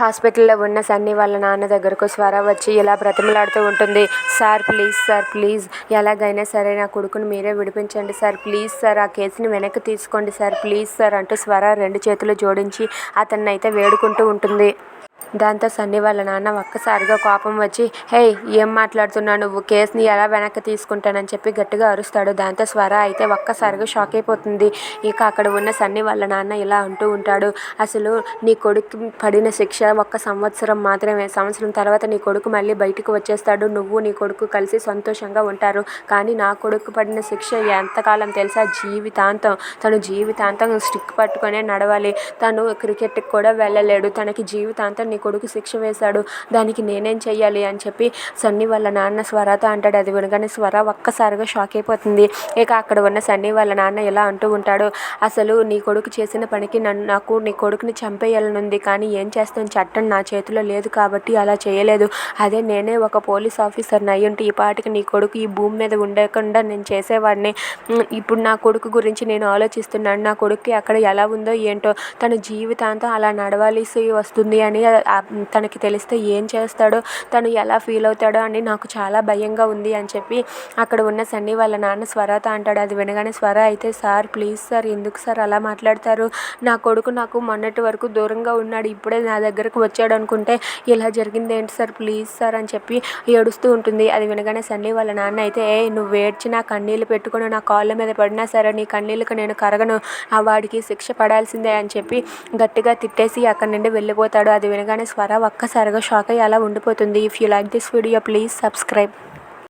హాస్పిటల్లో ఉన్న సన్నీ వాళ్ళ నాన్న దగ్గరకు స్వర వచ్చి ఇలా బ్రతిమలాడుతూ ఉంటుంది. Sir please sir please. ఎలాగైనా సరే నా కొడుకుని మీరే విడిపించండి సార్. ప్లీజ్ సార్ ఆ కేసుని వెనక్కి తీసుకోండి సార్. ప్లీజ్ సార్ అంటూ స్వర రెండు చేతులు జోడించి అతన్ని అయితే వేడుకుంటూ ఉంటుంది. దాంతో సన్నీ వాళ్ళ నాన్న ఒక్కసారిగా కోపం వచ్చి హే ఏం మాట్లాడుతున్నావు నువ్వు? కేసుని ఎలా వెనక్కి తీసుకుంటానని చెప్పి గట్టిగా అరుస్తాడు. దాంతో స్వర అయితే ఒక్కసారిగా షాక్ అయిపోతుంది. ఇక అక్కడ ఉన్న సన్నీ వాళ్ళ నాన్న ఇలా అంటూ ఉంటాడు. అసలు నీ కొడుకు పడిన శిక్ష ఒక్క సంవత్సరం మాత్రమే. సంవత్సరం తర్వాత నీ కొడుకు మళ్ళీ బయటకు వచ్చేస్తాడు. నువ్వు నీ కొడుకు కలిసి సంతోషంగా ఉంటారు. కానీ నా కొడుకు పడిన శిక్ష ఎంతకాలం తెలుసా? జీవితాంతం. తను జీవితాంతం స్టిక్ పట్టుకునే నడవాలి. తను క్రికెట్కి కూడా వెళ్ళలేడు. తనకి జీవితాంతం నీ కొడుకు శిక్ష వేశాడు. దానికి నేనేం చెయ్యాలి అని చెప్పి సన్నీ వాళ్ళ నాన్న స్వరాతో అంటాడు. అది వినగానే స్వర ఒక్కసారిగా షాక్ అయిపోతుంది. ఇక అక్కడ ఉన్న సన్నీ వాళ్ళ నాన్న ఇలా అంటూ ఉంటాడు. అసలు నీ కొడుకు చేసిన పనికి నన్ను నాకు నీ కొడుకుని చంపేయాలనుంది. కానీ ఏం చేస్తాను? చట్టం నా చేతిలో లేదు కాబట్టి అలా చేయలేదు. అదే నేనే ఒక పోలీస్ ఆఫీసర్ని అయ్యుంటే ఈ పాటికి నీ కొడుకు ఈ భూమి మీద ఉండకుండా నేను చేసేవాడిని. ఇప్పుడు నా కొడుకు గురించి నేను ఆలోచిస్తున్నాను. నా కొడుక్కి అక్కడ ఎలా ఉందో ఏంటో తన జీవితాంతం అలా నడవాల్సి వస్తుంది అని తనకి తెలిస్తే ఏం చేస్తాడో తను ఎలా ఫీల్ అవుతాడో అని నాకు చాలా భయంగా ఉంది అని చెప్పి అక్కడ ఉన్న సన్నీ వాళ్ళ నాన్న స్వరాతో అంటాడు. అది వినగానే స్వర అయితే సార్ ప్లీజ్ సార్ ఎందుకు సార్ అలా మాట్లాడతారు? నా కొడుకు నాకు మొన్నటి వరకు దూరంగా ఉన్నాడు ఇప్పుడే నా దగ్గరకు వచ్చాడు అనుకుంటే ఇలా జరిగింది ఏంటి సార్? ప్లీజ్ సార్ అని చెప్పి ఏడుస్తూ ఉంటుంది. అది వినగానే సన్నీ వాళ్ళ నాన్న అయితే ఏ నువ్వు ఏడ్చి నా కన్నీళ్ళు పెట్టుకుని నా కాళ్ళ మీద పడినా సరే నీ కన్నీళ్ళకి నేను కరగను. ఆ వాడికి శిక్ష పడాల్సిందే అని చెప్పి గట్టిగా తిట్టేసి అక్కడి నుండి వెళ్ళిపోతాడు. అది వినగానే స్వర ఒక్కసారిగా షాక్ అయ్యి అలా ఉండిపోతుంది. If you like this video please subscribe